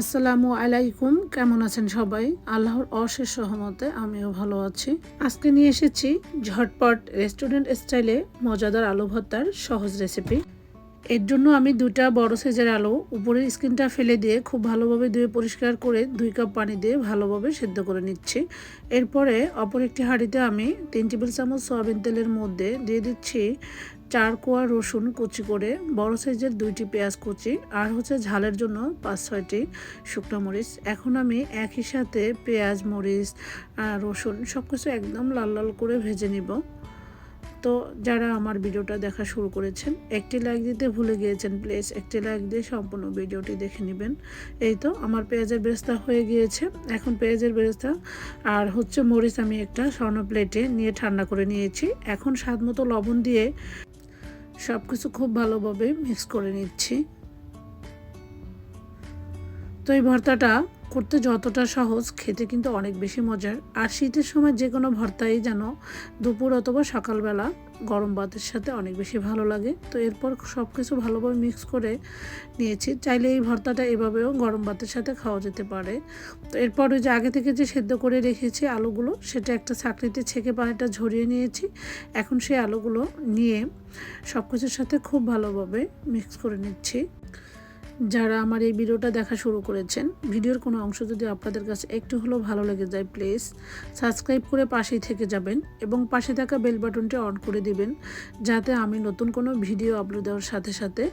আসসালামু আলাইকুম, কেমন আছেন সবাই? আল্লাহর অশেষ সহমতে আমিও ভালো আছি। আজকে নিয়ে এসেছি ঝটপট রেস্টুরেন্ট স্টাইলে মজাদার আলু ভর্তার সহজ রেসিপি। এর জন্য আমি দুটা বড় সাইজের আলু, উপরের স্কিনটা ফেলে দিয়ে খুব ভালোভাবে ধুয়ে পরিষ্কার করে দুই কাপ পানি দিয়ে ভালোভাবে সেদ্ধ করে নিচ্ছি। এরপরে অপর একটি হাঁড়িতে আমি তিন টেবিল চামচ সয়াবিন তেলের মধ্যে দিয়ে দিচ্ছি চার কোয়া রসুন কুচি করে, বড় সাইজের দুইটি পেঁয়াজ কুচি আর হচ্ছে ঝালের জন্য পাঁচ ছয়টি শুকনো মরিচ। এখন আমি একই সাথে পেঁয়াজ, মরিচ রসুন সব কিছু একদম লাল লাল করে ভেজে নিব। তো যারা আমার ভিডিওটা দেখা শুরু করেছেন, একটি লাইক দিতে ভুলে গিয়েছেন প্লিজ একটি লাইক দিয়ে সম্পূর্ণ ভিডিওটি দেখে নেবেন। এই তো, আমার পেঁয়াজের বেরেস্তা হয়ে গিয়েছে। এখন পেঁয়াজের বেরেস্তা আর হচ্ছে মরিচ আমি একটা স্বর্ণ প্লেটে নিয়ে ঠান্ডা করে নিয়েছি। এখন স্বাদ মতো লবণ দিয়ে সব কিছু খুব ভালোভাবে মিক্স করে নিচ্ছি। তো এই ভর্তাটা করতে যতটা সহজ, খেতে কিন্তু অনেক বেশি মজার। আর শীতের সময় যে কোনো ভর্তাই যেন দুপুর অথবা সকালবেলা গরম ভাতের সাথে অনেক বেশি ভালো লাগে। তো এরপর সব কিছু ভালোভাবে মিক্স করে নিয়েছি। চাইলে এই ভর্তাটা এভাবেও গরম ভাতের সাথে খাওয়া যেতে পারে। তো এরপর ওই যে আগে থেকে যে সেদ্ধ করে রেখেছি আলুগুলো, সেটা একটা চাকরিতে ছেঁকে পানিটা ঝরিয়ে নিয়েছি। এখন সেই আলুগুলো নিয়ে সব কিছুর সাথে খুব ভালোভাবে মিক্স করে নিচ্ছি। যারা আমার এই ভিডিওটা দেখা শুরু করেছেন, ভিডিওর কোনো অংশ যদি আপনাদের কাছে একটু হলেও ভালো লেগে যায়, প্লিজ সাবস্ক্রাইব করে পাশেই থেকে যাবেন এবং পাশে থাকা বেল বাটনটি অন করে দিবেন, যাতে আমি নতুন কোনো ভিডিও আপলোড দেওয়ার সাথে সাথে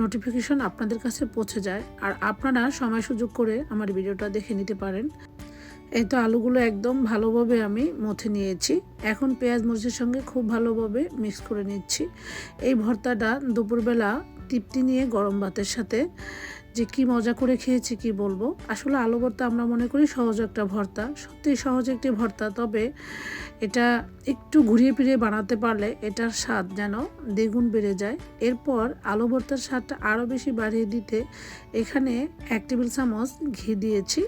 নোটিফিকেশন আপনাদের কাছে পৌঁছে যায় আর আপনারা সময় সুযোগ করে আমার ভিডিওটা দেখে নিতে পারেন। এই তো আলুগুলো একদম ভালোভাবে আমি মথে নিয়েছি। এখন পেঁয়াজ মরিচের সঙ্গে খুব ভালোভাবে মিক্স করে নিচ্ছি। এই ভর্তাটা দুপুরবেলা তৃপ্তি নিয়ে গরম ভাতের সাথে যে কি মজা করে খেয়েছি কি বলব? আসলে আলু ভর্তা আমরা মনে করি সহজ একটা ভর্তা সত্যি সহজ একটি ভর্তা। তবে এটা একটু ঘুরিয়ে ফিরিয়ে বানাতে পারলে এটার স্বাদ যেন দ্বিগুণ বেড়ে যায়। এরপর আলু ভর্তার স্বাদটা আরও বেশি বাড়িয়ে দিতে এখানে এক টেবিল চামচ ঘি দিয়েছি।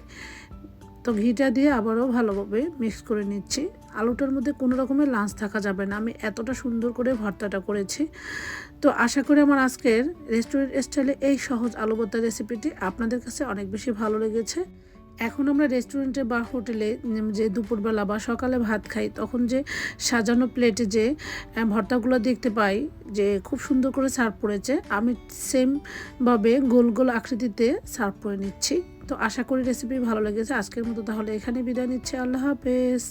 তো ঘিটা দিয়ে আবারও ভালোভাবে মিক্স করে নিচ্ছি। আলুটার মধ্যে কোনো রকমের লাঞ্চ থাকা যাবে না। আমি এতটা সুন্দর করে ভর্তাটা করেছি। তো আশা করি আমার আজকের রেস্টুরেন্ট স্টাইলে এই সহজ আলু ভর্তা রেসিপিটি আপনাদের কাছে অনেক বেশি ভালো লেগেছে। এখন আমরা রেস্টুরেন্টে বা হোটেলে যে দুপুরবেলা বা সকালে ভাত খাই, তখন যে সাজানো প্লেটে যে ভর্তাগুলো দেখতে পাই যে খুব সুন্দর করে সার্ভ করেছে, আমি সেমভাবে গোল গোল আকৃতিতে সার্ভ করে নিচ্ছি। তো আশা করি রেসিপি ভালো লেগেছে। আজকের মতো তাহলে এখানে বিদায় নিচ্ছি। আল্লাহ হাফেজ।